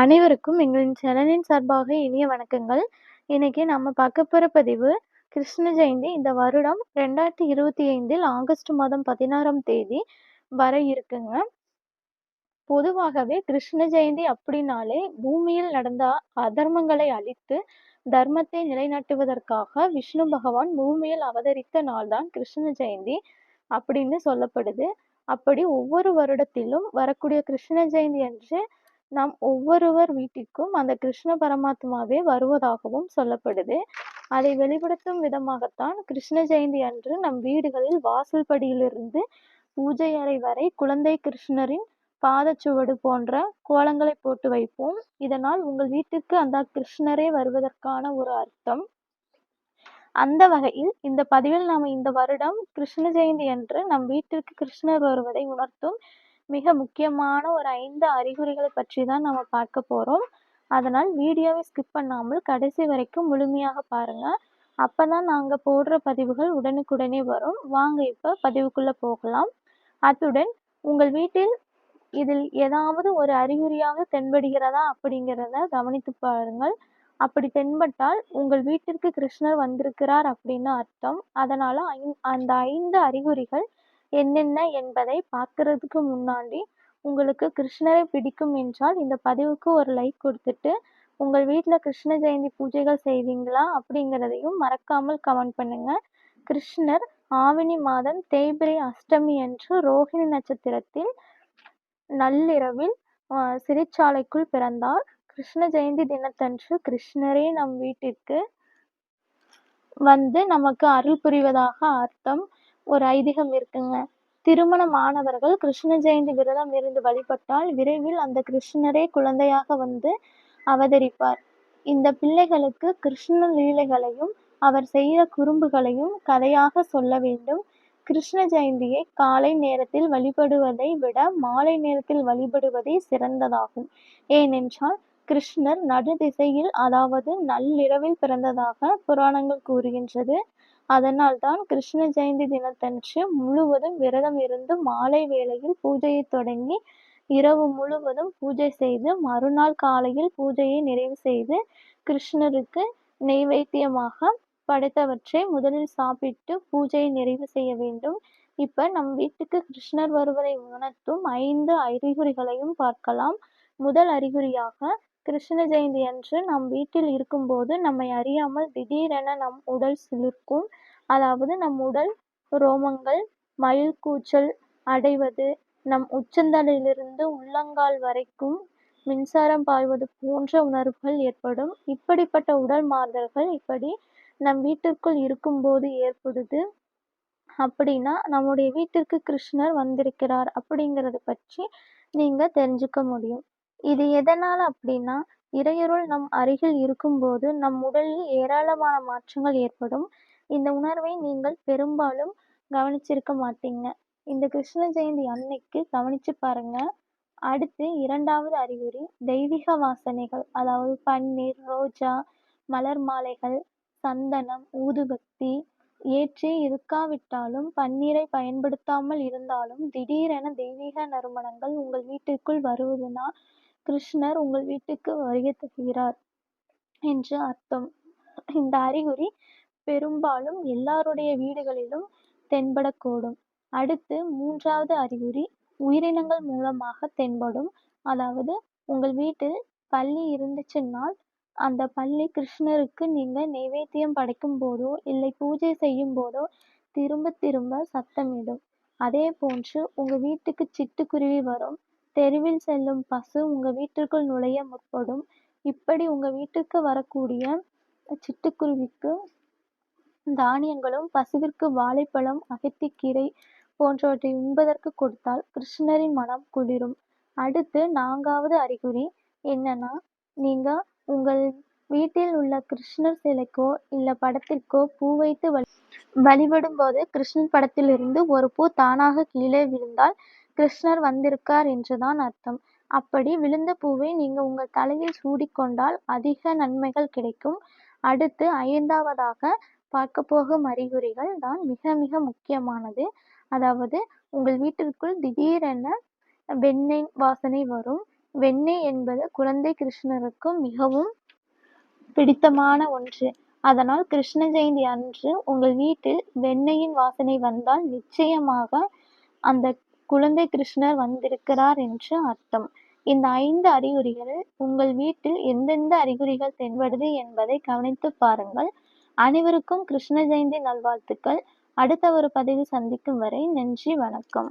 அனைவருக்கும் எங்களின் சேனலின் சார்பாக இனிய வணக்கங்கள். இன்னைக்கு நம்ம பார்க்க போகிற பதிவு கிருஷ்ண ஜெயந்தி இந்த வருடம் 2025இல் ஆகஸ்ட் மாதம் 16ஆம் தேதி வர இருக்குங்க. பொதுவாகவே கிருஷ்ண ஜெயந்தி அப்படின்னாலே பூமியில் நடந்த அதர்மங்களை அழித்து தர்மத்தை நிலைநாட்டுவதற்காக விஷ்ணு பகவான் பூமியில் அவதரித்த நாள்தான் கிருஷ்ண ஜெயந்தி அப்படின்னு சொல்லப்படுது. அப்படி ஒவ்வொரு வருடத்திலும் வரக்கூடிய கிருஷ்ண ஜெயந்தி அன்று நாம் ஒவ்வொருவர் வீட்டிற்கும் அந்த கிருஷ்ண பரமாத்மாவே வருவதாகவும் சொல்லப்படுது. அதை வெளிப்படுத்தும் விதமாகத்தான் கிருஷ்ண ஜெயந்தி அன்று நம் வீடுகளில் வாசல் படியிலிருந்து பூஜை அறை வரை குழந்தை கிருஷ்ணரின் பாதச்சுவடு போன்ற கோலங்களை போட்டு வைப்போம். இதனால் உங்கள் வீட்டிற்கு அந்த கிருஷ்ணரே வருவதற்கான ஒரு அர்த்தம். அந்த வகையில் இந்த பதிவில் நாம் இந்த வருடம் கிருஷ்ண ஜெயந்தி அன்று நம் வீட்டிற்கு கிருஷ்ணர் வருவதை உணர்த்தும் மிக முக்கியமான ஒரு ஐந்து அறிகுறிகளை பற்றி தான் நம்ம பார்க்க போகிறோம் அதனால் வீடியோவை ஸ்கிப் பண்ணாமல் கடைசி வரைக்கும் முழுமையாக பாருங்கள் அப்போ தான் நாங்கள் போடுற பதிவுகள் உடனுக்குடனே வரும். வாங்க இப்போ பதிவுக்குள்ளே போகலாம். அத்துடன் உங்கள் வீட்டில் இதில் ஏதாவது ஒரு அறிகுறியாக தென்படுகிறதா அப்படிங்கிறத கவனித்து பாருங்கள். அப்படி தென்பட்டால் உங்கள் வீட்டிற்கு கிருஷ்ணர் வந்திருக்கிறார் அப்படின்னு அர்த்தம். அதனால ஐந் அந்த ஐந்து அறிகுறிகள் என்னென்ன என்பதை பார்க்கறதுக்கு முன்னாடி உங்களுக்கு கிருஷ்ணரை பிடிக்கும் என்றால் இந்த பதிவுக்கு ஒரு லைக் கொடுத்துட்டு உங்கள் வீட்டில் கிருஷ்ண ஜெயந்தி பூஜைகள் செய்வீங்களா அப்படிங்கிறதையும் மறக்காமல் கமெண்ட் பண்ணுங்க. கிருஷ்ணர் ஆவணி மாதம் தேய்பிரை அஷ்டமி அன்று ரோகிணி நட்சத்திரத்தில் நள்ளிரவில் அஹ், சிறைச்சாலைக்குள் பிறந்தார். கிருஷ்ண ஜெயந்தி தினத்தன்று கிருஷ்ணரே நம் வீட்டிற்கு வந்து நமக்கு அருள் புரிவதாக அர்த்தம் ஒரு ஐதீகம் இருக்குங்க. திருமணமானவர்கள் கிருஷ்ண ஜெயந்தி விரதம் இருந்து வழிபட்டால் விரைவில் அந்த கிருஷ்ணரே குழந்தையாக வந்து அவதரிப்பார். இந்த பிள்ளைகளுக்கு கிருஷ்ண லீலைகளையும் அவர் செய்த குறும்புகளையும் கதையாக சொல்ல வேண்டும். கிருஷ்ண ஜெயந்தியை காலை நேரத்தில் வழிபடுவதை விட மாலை நேரத்தில் வழிபடுவதே சிறந்ததாகும். ஏனென்றால் கிருஷ்ணர் நடு திசையில் அதாவது நள்ளிரவில் பிறந்ததாக புராணங்கள் கூறுகின்றது. அதனால்தான் கிருஷ்ண ஜெயந்தி தினத்தன்று முழுவதும் விரதம் இருந்து மாலை வேளையில் பூஜையை தொடங்கி இரவு முழுவதும் பூஜை செய்து மறுநாள் காலையில் பூஜையை நிறைவு செய்து கிருஷ்ணருக்கு நெய்வேத்தியமாக படைத்தவற்றை முதலில் சாப்பிட்டு பூஜையை நிறைவு செய்ய வேண்டும். இப்ப நம் வீட்டுக்கு கிருஷ்ணர் வருவதை உணர்த்தும் ஐந்து அறிகுறிகளையும் பார்க்கலாம். முதல் அறிகுறியாக கிருஷ்ண ஜெயந்தி அன்று நம் வீட்டில் இருக்கும்போது நம்மை அறியாமல் திடீரென நம் உடல் சிலிர்க்கும். அதாவது நம் உடல் ரோமங்கள் மயில் கூச்சல் அடைவது நம் உச்சந்தலையிலிருந்து உள்ளங்கால் வரைக்கும் மின்சாரம் பாய்வது போன்ற உணர்வுகள் ஏற்படும். இப்படிப்பட்ட உடல் மாறுதல்கள் இப்படி நம் வீட்டிற்குள் இருக்கும்போது ஏற்படுது அப்படின்னா நம்முடைய வீட்டிற்கு கிருஷ்ணர் வந்திருக்கிறார் அப்படிங்கிறது பற்றி நீங்கள் தெரிஞ்சுக்க முடியும். இது எதனால் அப்படின்னா இறையருள் நம் அருகில் இருக்கும்போது நம் உடலில் ஏராளமான மாற்றங்கள் ஏற்படும். இந்த உணர்வை நீங்கள் பெரும்பாலும் கவனிச்சிருக்க மாட்டீங்க. இந்த கிருஷ்ண ஜெயந்தி அன்னைக்கு கவனிச்சு பாருங்க. அடுத்து இரண்டாவது அறிகுறி தெய்வீக வாசனைகள் அதாவது பன்னீர், ரோஜா, மலர் மாலைகள், சந்தனம், ஊதுபத்தி ஏற்றி இருக்காவிட்டாலும் பன்னீரை பயன்படுத்தாமல் இருந்தாலும் திடீரென தெய்வீக நறுமணங்கள் உங்கள் வீட்டிற்குள் வருவதுனா கிருஷ்ணர் உங்கள் வீட்டுக்கு வருகை தருகிறார் என்று அர்த்தம். இந்த அறிகுறி பெரும்பாலும் எல்லாருடைய வீடுகளிலும் தென்படக்கூடும். அடுத்து மூன்றாவது அறிகுறி உயிரினங்கள் மூலமாக தென்படும். அதாவது உங்கள் வீட்டில் பள்ளி இருந்துச்சுன்னால் அந்த பள்ளி கிருஷ்ணருக்கு நீங்க நைவேத்தியம் படைக்கும் போதோ இல்லை பூஜை செய்யும் போதோ திரும்ப திரும்ப சத்தமிடும். அதே போன்று உங்க வீட்டுக்கு சிட்டுக்குருவி வரும். தெருவில் செல்லும் பசு உங்கள் வீட்டிற்குள் நுழைய முற்படும். இப்படி உங்க வீட்டுக்கு வரக்கூடிய சிட்டுக்குருவிக்கு தானியங்களும் பசுவிற்கு வாழைப்பழம், அகத்திக்கீரை போன்றவற்றை உண்பதற்கு கொடுத்தால் கிருஷ்ணரின் மனம் குளிரும். அடுத்து நான்காவது அறிகுறி என்னன்னா நீங்க உங்கள் வீட்டில் உள்ள கிருஷ்ணர் சிலைக்கோ இல்ல படத்திற்கோ பூ வைத்து வழி வழிபடும்போது கிருஷ்ணர் படத்திலிருந்து ஒரு பூ தானாக கீழே விழுந்தால் கிருஷ்ணர் வந்திருக்கார் என்றுதான் அர்த்தம். அப்படி விழுந்த பூவை நீங்க உங்கள் தலையில் சூடிக்கொண்டால் அதிக நன்மைகள் கிடைக்கும். அடுத்து ஐந்தாவதாக பார்க்க போகும் அறிகுறிகள் தான் மிக மிக முக்கியமானது. அதாவது உங்கள் வீட்டிற்குள் திடீரென வெண்ணெய் வாசனை வரும். வெண்ணெய் என்பது குழந்தை கிருஷ்ணருக்கு மிகவும் பிடித்தமான ஒன்று. அதனால் கிருஷ்ண ஜெயந்தி அன்று உங்கள் வீட்டில் வெண்ணெயின் வாசனை வந்தால் நிச்சயமாக அந்த குழந்தை கிருஷ்ணர் வந்திருக்கிறார் என்று அர்த்தம். இந்த ஐந்து அறிகுறிகளில் உங்கள் வீட்டில் எந்தெந்த அறிகுறிகள் தென்படுது என்பதை கவனித்துப் பாருங்கள். அனைவருக்கும் கிருஷ்ண ஜெயந்தி நல்வாழ்த்துக்கள். அடுத்த ஒரு பதிவு சந்திக்கும் வரை நன்றி வணக்கம்.